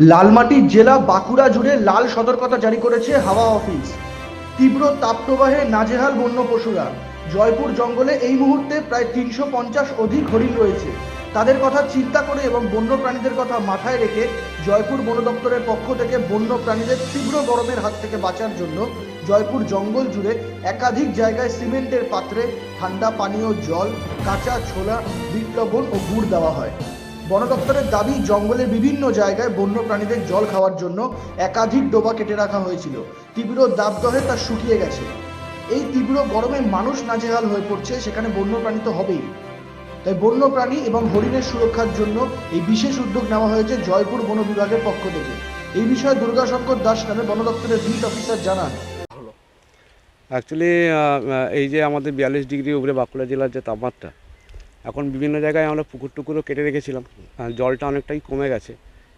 লালমাটি জেলা বাঁকুড়া জুড়ে লাল সতর্কতা জারি করেছে হাওয়া অফিস। তীব্র তাপপ্রবাহে নাজেহাল বন্য পশুরা জয়পুর জঙ্গলে এই মুহূর্তে প্রায় তিনশো পঞ্চাশ অধিক হরিণ রয়েছে। তাদের কথা চিন্তা করে এবং বন্য প্রাণীদের কথা মাথায় রেখে জয়পুর বন দপ্তরের পক্ষ থেকে বন্য প্রাণীদের তীব্র গরমের হাত থেকে বাঁচার জন্য জয়পুর জঙ্গল জুড়ে একাধিক জায়গায় সিমেন্টের পাত্রে ঠান্ডা পানীয় জল, কাঁচা ছোলা বিট লবণ ও গুড় দেওয়া হয়। বন দপ্তরের দাবি, জঙ্গলের বিভিন্ন জায়গায় বন্য প্রাণীদের জল খাওয়ার জন্য একাধিক ডোবা কেটে রাখা হয়েছিল। তীব্র দাবদহে তা শুকিয়ে গেছে। এই তীব্র গরমে মানুষ নাজেহাল হয়ে পড়ছে, সেখানে বন্য প্রাণী তো হবেই। তাই বন্য প্রাণী এবং হরিণের সুরক্ষার জন্য এই বিশেষ উদ্যোগ নেওয়া হয়েছে জয়পুর বন বিভাগের পক্ষ থেকে। এই বিষয়ে দুর্গাশঙ্কর দাস নামে বন দপ্তরের বিট অফিসার জানান। অ্যাকচুয়ালি এই যে আমাদের বিয়াল্লিশ ডিগ্রি উপরে বাঁকুড়া জেলার যে তাপমাত্রা এখন বিভিন্ন জায়গায় আমরা পুকুর টুকুরও কেটে রেখেছিলাম। জলটা অনেকটাই কমে গেছে।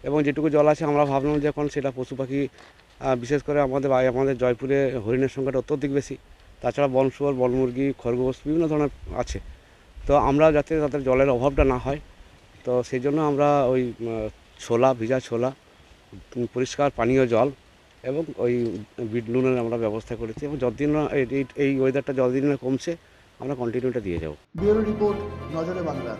এবং যেটুকু জল আছে, আমরা ভাবলাম যে এখন সেটা পশু পাখি বিশেষ করে আমাদের আমাদের জয়পুরে হরিণের সংখ্যাটা অত্যধিক বেশি। তাছাড়া বনশুয়োর বনমুরগি খরগোশ বিভিন্ন ধরনের আছে। তো আমরা যাতে তাদের জলের অভাবটা না হয়, তো সেই জন্য আমরা ওই ছোলা, ভিজা ছোলা পরিষ্কার পানীয় জল এবং ওই বিট নুনের আমরা ব্যবস্থা করেছি। এবং যতদিন এই ওয়েদারটা যতদিন না কমছে আমরা কন্টিনিউটা দিয়ে যাব। ব্যুরো রিপোর্ট নজরে বাংলা